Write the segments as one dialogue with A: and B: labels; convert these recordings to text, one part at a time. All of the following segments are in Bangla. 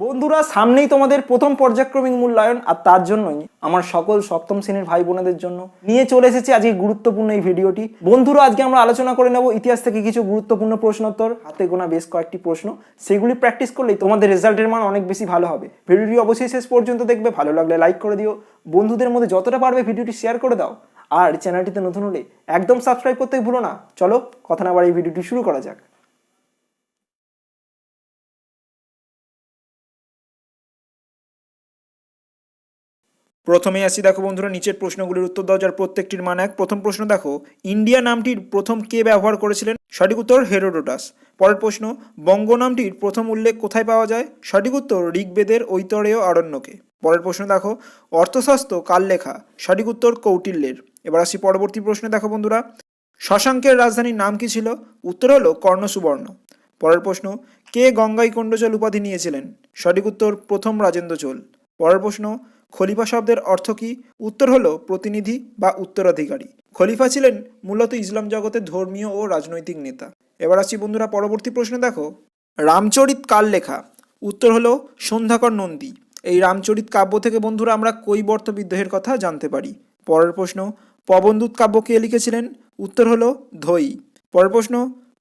A: বন্ধুরা, সামনেই তোমাদের প্রথম পর্যায়ক্রমিক মূল্যায়ন, আর তার জন্যই আমার সকল সপ্তম শ্রেণির ভাই বোনেদের জন্য নিয়ে চলে এসেছি আজকে গুরুত্বপূর্ণ এই ভিডিওটি। বন্ধুরা, আজকে আমরা আলোচনা করে নেব ইতিহাস থেকে কিছু গুরুত্বপূর্ণ প্রশ্নোত্তর। হাতে গোনা বেশ কয়েকটি প্রশ্ন। সেগুলি প্র্যাকটিস করলেই তোমাদের রেজাল্টের মান অনেক বেশি ভালো হবে। ভিডিওটি অবশ্যই শেষ পর্যন্ত দেখবে। ভালো লাগলে লাইক করে দিও। বন্ধুদের মধ্যে যতটা পারবে ভিডিওটি শেয়ার করে দাও। আর চ্যানেলটিতে নতুন হলে একদম সাবস্ক্রাইব করতে ভুলো না। চলো, কথা না বাড়ি ভিডিওটি শুরু করা যাক। প্রথমে আসি দেখো বন্ধুরা, নিচের প্রশ্নগুলির উত্তর দাও, যার প্রত্যেকটির মান এক। প্রথম প্রশ্ন দেখো, ইন্ডিয়া নামটির প্রথম কে ব্যবহার করেছিলেন? সঠিক উত্তর হেরোডোটাস। পরের প্রশ্ন, বঙ্গ নামটির প্রথম উল্লেখ কোথায় পাওয়া যায়? সঠিক উত্তর ঋগ্বেদের ঐতরেয় আরণ্যকে। পরের প্রশ্ন দেখো, অর্থশাস্ত্র কার লেখা? সঠিক উত্তর কৌটিল্যের। এবার আসি পরবর্তী প্রশ্নে দেখো বন্ধুরা, শশাঙ্কের রাজধানীর নাম কি ছিল? উত্তর হলো কর্ণসুবর্ণ। পরের প্রশ্ন, কে গঙ্গাই কণ্ডচল উপাধি নিয়েছিলেন? সঠিক উত্তর প্রথম রাজেন্দ্র চোল। পরের প্রশ্ন খলিফা শব্দের অর্থ কি? উত্তর হলো প্রতিনিধি বা উত্তরাধিকারী। খলিফা ছিলেন মূলত ইসলাম জগতের ধর্মীয় ও রাজনৈতিক নেতা। এবার আসছি বন্ধুরা পরবর্তী প্রশ্ন, দেখো। রামচরিত কার লেখা? উত্তর হলো সন্ধ্যাকর নন্দী। এই রামচরিত কাব্য থেকে বন্ধুরা আমরা কৈবর্ত বিদ্রোহের কথা জানতে পারি। পরের প্রশ্ন, পবনদূত কাব্য কে লিখেছিলেন? উত্তর হলো ধৈ পরের প্রশ্ন,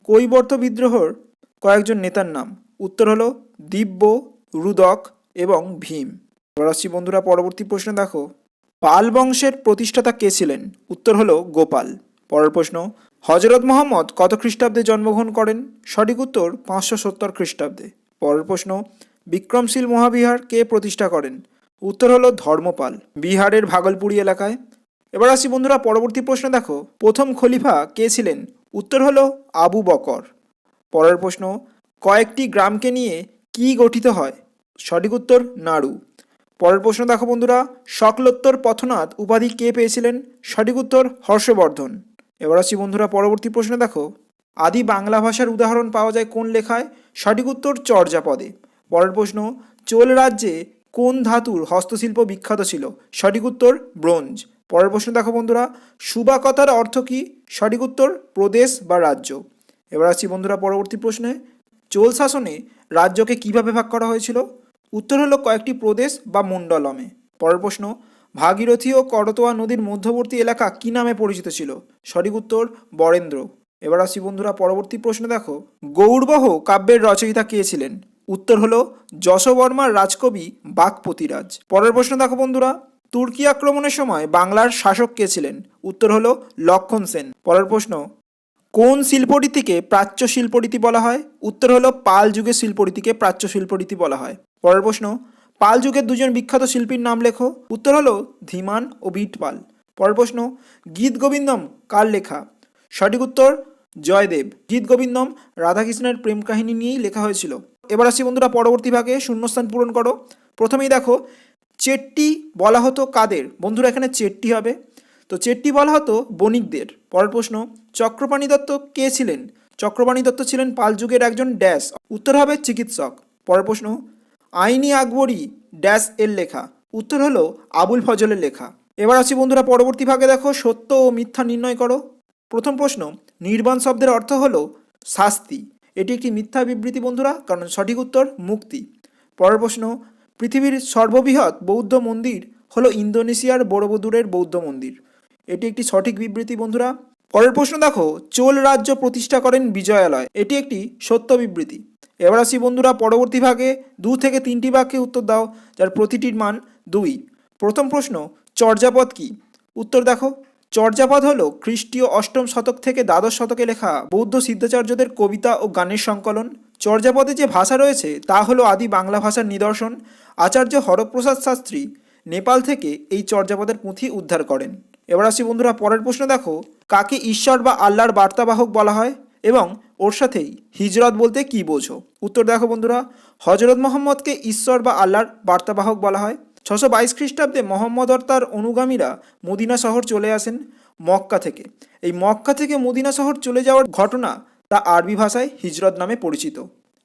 A: কৈবর্ত বিদ্রোহর কয়েকজন নেতার নাম? উত্তর হলো দিব্য, রুদক এবং ভীম। আসছি বন্ধুরা পরবর্তী প্রশ্ন, দেখো। পাল বংশের প্রতিষ্ঠাতা কে ছিলেন? উত্তর হলো গোপাল। পরের প্রশ্ন, হজরত মোহাম্মদ কত খ্রিস্টাব্দে জন্মগ্রহণ করেন? সঠিক উত্তর, পাঁচশো সত্তর খ্রিস্টাব্দে। পরের প্রশ্ন, বিক্রমশীল মহাবিহার কে প্রতিষ্ঠা করেন? উত্তর হলো ধর্মপাল, বিহারের ভাগলপুরি এলাকায়। এবার আসি বন্ধুরা পরবর্তী প্রশ্ন, দেখো, প্রথম খলিফা কে ছিলেন? উত্তর হলো আবু বকর। পরের প্রশ্ন, কয়েকটি গ্রামকে নিয়ে কি গঠিত হয়? সঠিক উত্তর, নাড়ু। পরের প্রশ্ন দেখো বন্ধুরা সকলোত্তর পথনাথ উপাধি কে পেয়েছিলেন? সঠিক উত্তর হর্ষবর্ধন। এবার আসি বন্ধুরা পরবর্তী প্রশ্ন দেখো, আদি বাংলা ভাষার উদাহরণ পাওয়া যায় কোন লেখায়? সঠিক উত্তর চর্যাপদে। পরের প্রশ্ন, চোল রাজ্যে কোন ধাতুর হস্তশিল্প বিখ্যাত ছিল? সঠিক উত্তর ব্রোঞ্জ। পরের প্রশ্ন দেখো বন্ধুরা সুবা কথার অর্থ কী? সঠিক উত্তর প্রদেশ বা রাজ্য। এবার আসছি বন্ধুরা পরবর্তী প্রশ্নে, চোল শাসনে রাজ্যকে কীভাবে ভাগ করা হয়েছিল? উত্তর হলো কয়েকটি প্রদেশ বা মণ্ডলমে। পরের প্রশ্ন, ভাগীরথী ও করতোয়া নদীর মধ্যবর্তী এলাকা কি নামে পরিচিত ছিল? সঠিক উত্তর, বরেন্দ্র। এবার আসি বন্ধুরা, পরবর্তী প্রশ্ন দেখো। গৌরবহ কাব্যের রচয়িতা কে ছিলেন? উত্তর হলো যশবর্মার রাজকবি বাকপতিরাজ পরের প্রশ্ন দেখো বন্ধুরা, তুর্কি আক্রমণের সময় বাংলার শাসক কে ছিলেন? উত্তর হলো লক্ষণ সেন। পরের প্রশ্ন, কোন শিল্পরীতিকে প্রাচ্য শিল্পরীতি বলা হয়? উত্তর হলো পাল যুগের শিল্পরীতিকে প্রাচ্য শিল্পরীতি বলা হয়। পরের প্রশ্ন, পাল যুগের দুজন বিখ্যাত শিল্পীর নাম লেখো। উত্তর হলো ধীমান ও ভিটপাল পরের প্রশ্ন, গীত গোবিন্দম কার লেখা? সঠিক উত্তর, জয়দেব। গীত গোবিন্দম রাধাকৃষ্ণের প্রেম কাহিনী নিয়েই লেখা হয়েছিল। এবার আসি বন্ধুরা পরবর্তী ভাগে, শূন্যস্থান পূরণ করো। প্রথমেই দেখো, চেট্টি বলা হতো কাদের? বন্ধুরা, এখানে চেট্টি হবে। তো চেট্টি বলা হতো বণিকদের। পরের প্রশ্ন, চক্রপাণী দত্ত কে ছিলেন? চক্রপাণী দত্ত ছিলেন পাল যুগের একজন ড্যাশ। উত্তর হবে চিকিৎসক। পরের প্রশ্ন আইনি আকবরী ড্যাশ এর লেখা। উত্তর হলো আবুল ফজলের লেখা। এবার আসি বন্ধুরা পরবর্তী ভাগে দেখো, সত্য ও মিথ্যা নির্ণয় করো। প্রথম প্রশ্ন, নির্বাণ শব্দের অর্থ হলো শাস্তি। এটি একটি মিথ্যা বিবৃতি বন্ধুরা, কারণ সঠিক উত্তর মুক্তি। পরের প্রশ্ন, পৃথিবীর সর্ববৃহৎ বৌদ্ধ মন্দির হলো ইন্দোনেশিয়ার বড়বদুরের বৌদ্ধ মন্দির। এটি একটি সঠিক বিবৃতি বন্ধুরা। পরের প্রশ্ন দেখো, চোল রাজ্য প্রতিষ্ঠা করেন বিজয়ালয়। এটি একটি সত্য বিবৃতি। এবার আসি বন্ধুরা পরবর্তী ভাগে। দু থেকে তিনটি বাক্যে উত্তর দাও, যার প্রতিটির মান দুই। প্রথম প্রশ্ন, চর্যাপদ কি? উত্তর দেখো, চর্যাপদ হলো খ্রিস্টীয় অষ্টম শতক থেকে দ্বাদশ শতকে লেখা বৌদ্ধ সিদ্ধাচার্যদের কবিতা ও গানের সংকলন। চর্যাপদে যে ভাষা রয়েছে, তা হলো আদি বাংলা ভাষার নিদর্শন। আচার্য হরপ্রসাদ শাস্ত্রী নেপাল থেকে এই চর্যাপদের পুঁথি উদ্ধার করেন। এবার আসি বন্ধুরা, পরের প্রশ্ন দেখো, কাকে ঈশ্বর বা আল্লাহর বার্তাবাহক বলা হয়? এবং ওর সাথেই। হিজরত বলতে কি বোঝো? উত্তর দেখো বন্ধুরা, হজরত মোহাম্মদকে ঈশ্বর বা আল্লাহর বার্তাবাহক বলা হয়। ছশো বাইশ খ্রিস্টাব্দে মোহাম্মদ আর তার অনুগামীরা মদিনা শহর চলে আসেন মক্কা থেকে। এই মক্কা থেকে মদিনা শহর চলে যাওয়ার ঘটনা তা আরবি ভাষায় হিজরত নামে পরিচিত।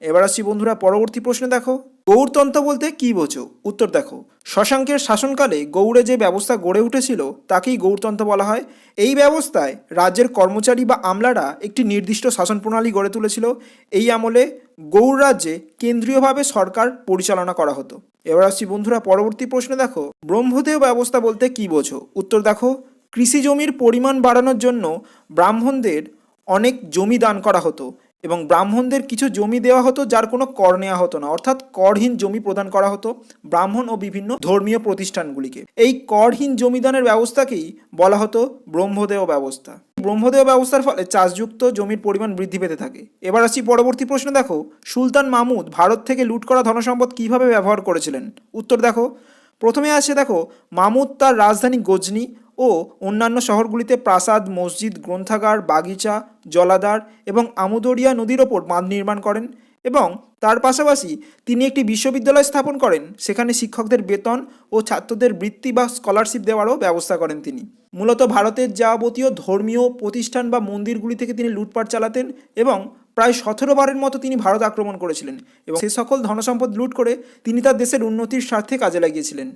A: এবার আসছি বন্ধুরা, পরবর্তী প্রশ্নে দেখো। গৌরতন্ত্র বলতে কি বোঝো? উত্তর দেখো। শশাঙ্কের শাসনকালে গৌড়ে যে ব্যবস্থা গড়ে উঠেছিল, তাকেই গৌরতন্ত্র বলা হয়। এই ব্যবস্থায় রাজ্যের কর্মচারী বা আমলারা একটি নির্দিষ্ট শাসন প্রণালী গড়ে তুলেছিল। এই আমলে গৌড় রাজ্যে কেন্দ্রীয়ভাবে সরকার পরিচালনা করা হতো। এবার আসছি বন্ধুরা পরবর্তী প্রশ্ন দেখো। ব্রহ্মদেয় ব্যবস্থা বলতে কি বোঝো? উত্তর দেখো। কৃষি জমির পরিমাণ বাড়ানোর জন্য ব্রাহ্মণদের অনেক জমি দান করা হতো। এবং ব্রাহ্মণদের কিছু জমি দেওয়া হতো যার কোনো কর নেওয়া হতো না। অর্থাৎ করহীন জমি প্রদান করা হতো ব্রাহ্মণ ও বিভিন্ন ধর্মীয় প্রতিষ্ঠানগুলিকে। এই করহীন জমিদানের ব্যবস্থাকেই বলা হতো ব্রহ্মদেয় ব্যবস্থা। ব্রহ্মদেয় ব্যবস্থার ফলে চাষযুক্ত জমির পরিমাণ বৃদ্ধি পেতে থাকে। এবার আসি পরবর্তী প্রশ্ন, দেখো, সুলতান মাহমুদ ভারত থেকে লুট করা ধনসম্পদ কীভাবে ব্যবহার করেছিলেন? উত্তর দেখো, প্রথমে আসে, দেখো মামুদ তার রাজধানী গজনি ও অন্যান্য শহরগুলিতে প্রাসাদ, মসজিদ, গ্রন্থাগার, বাগিচা, জলাধার এবং আমুদরিয়া নদীর ওপর বাঁধ নির্মাণ করেন এবং তার পাশাপাশি তিনি একটি বিশ্ববিদ্যালয় স্থাপন করেন। সেখানে শিক্ষকদের বেতন ও ছাত্রদের বৃত্তি বা স্কলারশিপ দেওয়ারও ব্যবস্থা করেন তিনি। মূলত ভারতের যাবতীয় ধর্মীয় প্রতিষ্ঠান বা মন্দিরগুলি থেকে তিনি লুটপাট চালাতেন এবং প্রায় সতেরো বারের মতো তিনি ভারত আক্রমণ করেছিলেন এবং সে সকল ধনসম্পদ লুট করে তিনি তার দেশের উন্নতির স্বার্থে কাজে লাগিয়েছিলেন।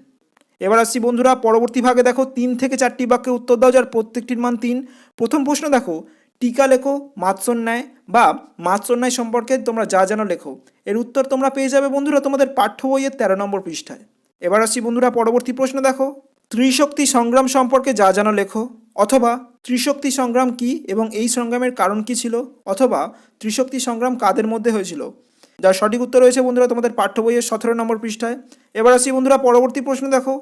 A: এবার আসছি বন্ধুরা, পরবর্তী ভাগে দেখো, তিন থেকে চারটি বাক্যে উত্তর দাও, যার প্রত্যেকটির মান তিন। প্রথম প্রশ্ন দেখো, টিকা লেখো মাৎসন্যায় বা মাৎসন্যায় সম্পর্কে তোমরা যা জানো লেখো। এর উত্তর তোমরা পেয়ে যাবে বন্ধুরা তোমাদের পাঠ্য বইয়ের তেরো নম্বর পৃষ্ঠায়। এবার আসছি বন্ধুরা, পরবর্তী প্রশ্ন দেখো, ত্রিশক্তি সংগ্রাম সম্পর্কে যা জানো লেখো, অথবা ত্রিশক্তি সংগ্রাম কি এবং এই সংগ্রামের কারণ কি ছিল, অথবা ত্রিশক্তি সংগ্রাম কাদের মধ্যে হয়েছিল? যার সঠিক উত্তর রয়েছে বন্ধুরা তোমাদের পাঠ্য বইয়ের সতেরো নম্বর পৃষ্ঠায়। এবার আসি বন্ধুরা, পরবর্তী প্রশ্ন দেখো।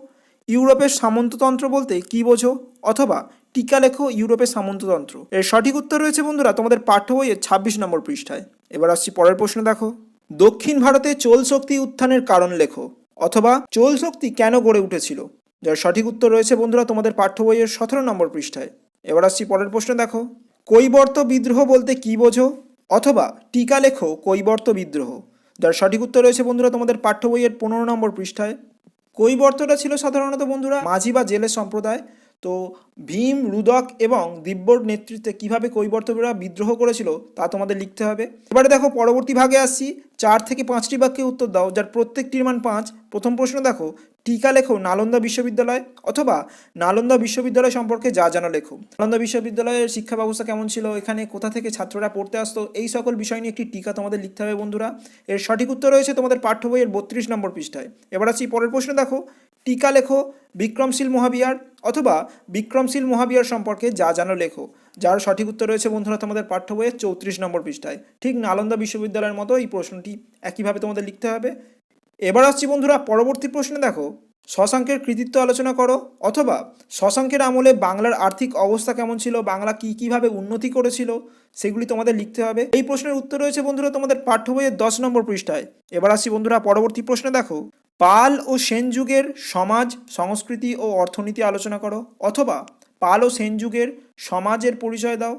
A: ইউরোপের সামন্ততন্ত্র বলতে কি বোঝো অথবা টিকা লেখো ইউরোপের সামন্ততন্ত্র? এর সঠিক উত্তর রয়েছে বন্ধুরা তোমাদের পাঠ্য বইয়ের ছাব্বিশ নম্বর পৃষ্ঠায়। এবার আসছি পরের প্রশ্ন দেখো। দক্ষিণ ভারতে চোল শক্তি উত্থানের কারণ লেখো অথবা চোল শক্তি কেন গড়ে উঠেছিল? যার সঠিক উত্তর রয়েছে বন্ধুরা তোমাদের পাঠ্য বইয়ের সতেরো নম্বর পৃষ্ঠায়। এবার আসছি পরের প্রশ্ন দেখো। কৈবর্ত বিদ্রোহ বলতে কি বোঝো? অথবা টিকা লেখো কৈবর্ত বিদ্রোহ। যার সঠিক উত্তর রয়েছে বন্ধুরা তোমাদের পাঠ্য বইয়ের পনেরো নম্বর পৃষ্ঠায়। কৈবর্তটা ছিল সাধারণত বন্ধুরা মাঝি বা জেলে সম্প্রদায়। তো ভীম, রুদক এবং দিব্যর নেতৃত্বে কীভাবে কৈবর্তরা বিদ্রোহ করেছিল তা তোমাদের লিখতে হবে। এবারে দেখো, পরবর্তী ভাগে আসছি। চার থেকে পাঁচটি বাক্যে উত্তর দাও, যার প্রত্যেকটির মান পাঁচ। প্রথম প্রশ্ন দেখো, টিকা লেখো নালন্দা বিশ্ববিদ্যালয় অথবা নালন্দা বিশ্ববিদ্যালয় সম্পর্কে যা জানা লেখো। নালন্দা বিশ্ববিদ্যালয়ের শিক্ষা ব্যবস্থা কেমন ছিল? এখানে কোথা থেকে ছাত্ররা পড়তে আসতো? এই সকল বিষয় নিয়ে একটি টিকা তোমাদের লিখতে হবে বন্ধুরা। এর সঠিক উত্তর রয়েছে তোমাদের পাঠ্য বইয়ের বত্রিশ নম্বর পৃষ্ঠায়। এবার আসি পরের প্রশ্ন দেখো, টিকা লেখো বিক্রমশীল মহাবিহার অথবা বিক্রমশীল মহাবিহার সম্পর্কে যা জানো লেখো, যার সঠিক উত্তর রয়েছে বন্ধুরা তোমাদের পাঠ্য বইয়ের চৌত্রিশ নম্বর পৃষ্ঠায়। ঠিক নালন্দা বিশ্ববিদ্যালয়ের মতো এই প্রশ্নটি একইভাবে তোমাদের লিখতে হবে। এবার আসছি বন্ধুরা, পরবর্তী প্রশ্নে দেখো। শশাঙ্কের কৃতিত্ব আলোচনা করো, অথবা শশাঙ্কের আমলে বাংলার আর্থিক অবস্থা কেমন ছিল, বাংলা কী কীভাবে উন্নতি করেছিল, সেগুলি তোমাদের লিখতে হবে। এই প্রশ্নের উত্তর রয়েছে বন্ধুরা তোমাদের পাঠ্য বইয়ের দশ নম্বর পৃষ্ঠায়। এবার আসছি বন্ধুরা, পরবর্তী প্রশ্নে দেখো। পাল ও সেন যুগের সমাজ, সংস্কৃতি ও অর্থনীতি আলোচনা করো, অথবা পাল ও সেন যুগের সমাজের পরিচয় দাও,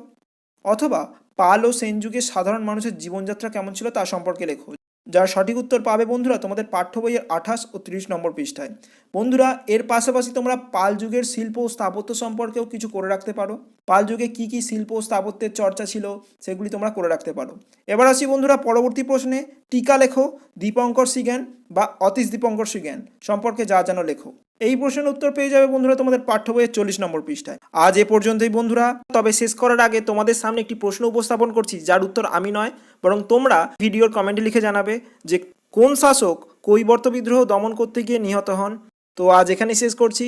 A: অথবা পাল ও সেন যুগের সাধারণ মানুষের জীবনযাত্রা কেমন ছিল তা সম্পর্কে লেখো। যার সঠিক উত্তর পাবে বন্ধুরা, তোমাদের পাঠ্য বইয়ের আঠাশ ও ত্রিশ নম্বর পৃষ্ঠায়। বন্ধুরা, এর পাশাপাশি তোমরা পাল যুগের শিল্প ও স্থাপত্য সম্পর্কেও কিছু করে রাখতে পারো। পাল যুগে কী কী শিল্প ও স্থাপত্যের চর্চা ছিল, সেগুলি তোমরা করে রাখতে পারো। এবার আসি বন্ধুরা পরবর্তী প্রশ্নে। টিকা লেখো দীপঙ্কর সিজ্ঞান বা অতীশ দীপঙ্কর সিজ্ঞান সম্পর্কে যা যেন লেখো। এই প্রশ্নের উত্তর পেয়ে যাবে বন্ধুরা তোমাদের পাঠ্য বইয়ের চল্লিশ নম্বর পৃষ্ঠায়। আজ এ পর্যন্তই বন্ধুরা। তবে শেষ করার আগে তোমাদের সামনে একটি প্রশ্ন উপস্থাপন করছি, যার উত্তর আমি নয়, বরং তোমরা ভিডিওর কমেন্টে লিখে জানাবে যে কোন শাসক কৈবর্ত বিদ্রোহ দমন করতে গিয়ে নিহত হন। তো আজ এখানে শেষ করছি।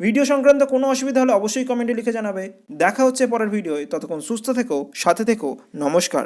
A: ভিডিও সংক্রান্ত কোনো অসুবিধা হলে অবশ্যই কমেন্টে লিখে জানাবে। দেখা হচ্ছে পরের ভিডিওয়। ততক্ষণ সুস্থ থেকো, সাথে থেকো। নমস্কার।